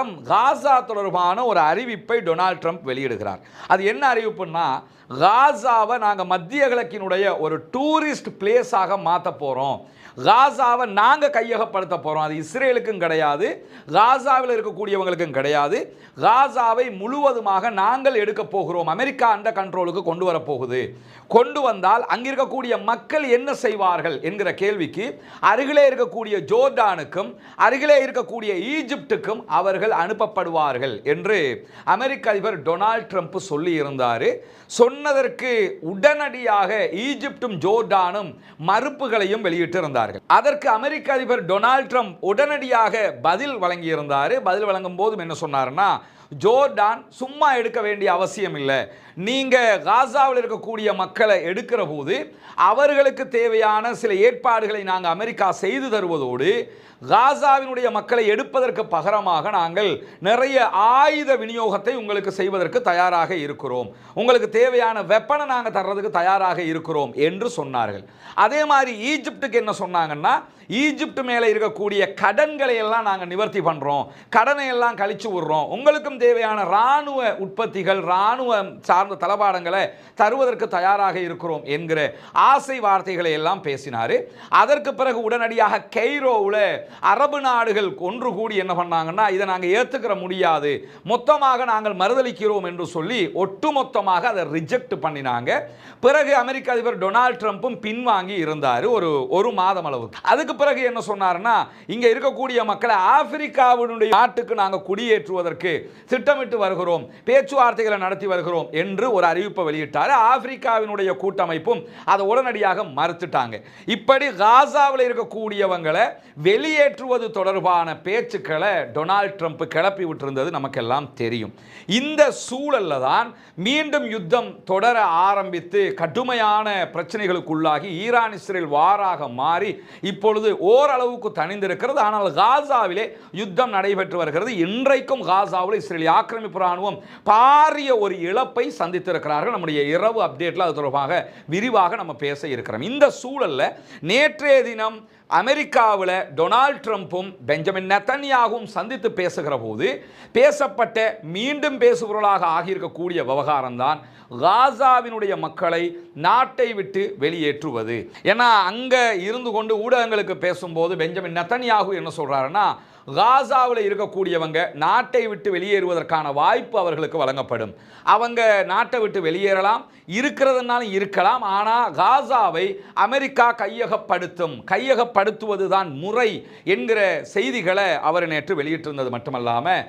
காசா தொடர்பான ஒரு அறிவிப்பை டொனால்ட் ட்ரம்ப் வெளியிடுகிறார். அது என்ன அறிவிப்புன்னா காசாவை நாங்கள் மத்திய கிழக்கினுடைய ஒரு டூரிஸ்ட் பிளேஸாக மாற்ற போகிறோம் காசாவை நாங்கள் கையகப்படுத்த போகிறோம் அது இஸ்ரேலுக்கும் கிடையாது காசாவில் இருக்கக்கூடியவங்களுக்கும் கிடையாது. காசாவை முழுவதுமாக நாங்கள் எடுக்க போகிறோம். அமெரிக்கா அந்த கண்ட்ரோலுக்கு கொண்டு வரப்போகுது கொண்டு வந்தால் அங்கே இருக்கக்கூடிய மக்கள் என்ன செய்வார்கள் என்கிற கேள்விக்கு அருகிலே இருக்கக்கூடிய ஜோர்டானுக்கும் அருகிலே இருக்கக்கூடிய ஈஜிப்டுக்கும் அவர்கள் அனுப்பப்படுவார்கள் என்று அமெரிக்க அதிபர் டொனால்ட் ட்ரம்ப் சொல்லியிருந்தார். சொன்ன சொன்னதற்கு உடனடியாக ஈஜிப்டும் ஜோர்டானும் மறுப்புகளையும் வெளியிட்டிருந்தார்கள். அதற்கு அமெரிக்க அதிபர் டொனால்ட் ட்ரம்ப் உடனடியாக பதில் வழங்கியிருந்தார். பதில் வழங்கும் போதும் என்ன சொன்னார்னா ஜோர்டான் சும்மா எடுக்க வேண்டிய அவசியம் இல்லை. நீங்கள் காசாவில் இருக்கக்கூடிய மக்களை எடுக்கிற போது அவர்களுக்கு தேவையான சில ஏற்பாடுகளை நாங்கள் அமெரிக்கா செய்து தருவதோடு காசாவினுடைய மக்களை எடுப்பதற்கு பகரமாக நாங்கள் நிறைய ஆயுத விநியோகத்தை உங்களுக்கு செய்வதற்கு தயாராக இருக்கிறோம். உங்களுக்கு தேவையான வெப்பனை நாங்கள் தர்றதுக்கு தயாராக இருக்கிறோம் என்று சொன்னார்கள். அதே மாதிரி ஈஜிப்டுக்கு என்ன சொன்னாங்கன்னா ஈஜிப்ட் மேலே இருக்கக்கூடிய கடன்களை எல்லாம் நாங்கள் நிவர்த்தி பண்ணுறோம் கடனை எல்லாம் கழிச்சு விடுறோம். உங்களுக்கும் தேவையான இராணுவ உற்பத்திகள் இராணுவ சார்ந்த தளபாடங்களை தருவதற்கு தயாராக இருக்கிறோம் என்கிற ஆசை வார்த்தைகளை எல்லாம் பேசினார். அதற்கு பிறகு உடனடியாக கெய்ரோவில் அரபு நாடுகள் ஒன்று கூடி என்ன பண்ணாங்கன்னா இதை நாங்கள் ஏற்றுக்கிற முடியாது. மொத்தமாக நாங்கள் மறுதளிக்கிறோம் என்று சொல்லி ஒட்டுமொத்தமாக அதை ரிஜெக்ட் பண்ணினாங்க. பிறகு அமெரிக்க அதிபர் டொனால்ட் ட்ரம்ப்பும் பின்வாங்கி இருந்தார் ஒரு ஒரு மாதம் அளவுக்கு. அதுக்கு பிறகு என்ன சொன்னார்னா இங்கே இருக்கக்கூடிய மக்களை ஆப்பிரிக்காவினுடைய நாட்டுக்கு நாங்கள் குடியேற்றுவதற்கு திட்டமிட்டு வருகிறோம் பேச்சுவார்த்தைகளை நடத்தி வருகிறோம் என்று ஒரு அறிவிப்பை வெளியிட்டார். ஆப்பிரிக்காவினுடைய கூட்டமைப்பும் அதை உடனடியாக மறுத்துட்டாங்க. இப்படி காசாவில் இருக்கக்கூடியவங்களை வெளியேற்றுவது தொடர்பான பேச்சுக்களை டொனால்ட் ட்ரம்ப் கிளப்பி விட்டிருந்தது நமக்கெல்லாம் தெரியும். இந்த சூழல்ல தான் மீண்டும் யுத்தம் தொடர ஆரம்பித்து கடுமையான பிரச்சனைகளுக்குள்ளாகி ஈரான் இஸ்ரேல் வாராக மாறி இப்பொழுது ஓரளவுக்கு தணிந்திருக்கிறது. ஆனால் காசாவிலே யுத்தம் நடைபெற்று வருகிறது. இன்றைக்கும் காசாவில் இஸ்ரேல் ஆக்கிரமிப்பு ராணுவம் பாரிய ஒரு இழப்பை சந்தித்திருக்கிறார்கள். நம்முடைய இரவு அப்டேட்டில் அது தொடர்பாக விரிவாக நம்ம பேச இருக்கிறோம். இந்த சூழலில் நேற்றைய தினம் அமெரிக்காவில் டொனால்ட் ட்ரம்ப்பும் பெஞ்சமின் நெத்தன்யாகவும் சந்தித்து பேசுகிற போது பேசப்பட்ட மீண்டும் பேசுபொருளாக ஆகியிருக்கக்கூடிய விவகாரம் தான் காசாவினுடைய மக்களை நாட்டை விட்டு வெளியேற்றுவது. ஏன்னா அங்கே இருந்து கொண்டு ஊடகங்களுக்கு பேசும்போது பெஞ்சமின் நத்தனியாகு என்ன சொல்கிறாருன்னா காசாவில் இருக்கக்கூடியவங்க நாட்டை விட்டு வெளியேறுவதற்கான வாய்ப்பு அவர்களுக்கு வழங்கப்படும். அவங்க நாட்டை விட்டு வெளியேறலாம் இருக்கிறதுனாலும் இருக்கலாம் ஆனால் காசாவை அமெரிக்கா கையகப்படுத்தும் கையகப்படுத்துவது தான் முறை என்கிற செய்திகளை அவர் நேற்று வெளியிட்டிருந்தது மட்டுமல்லாமல்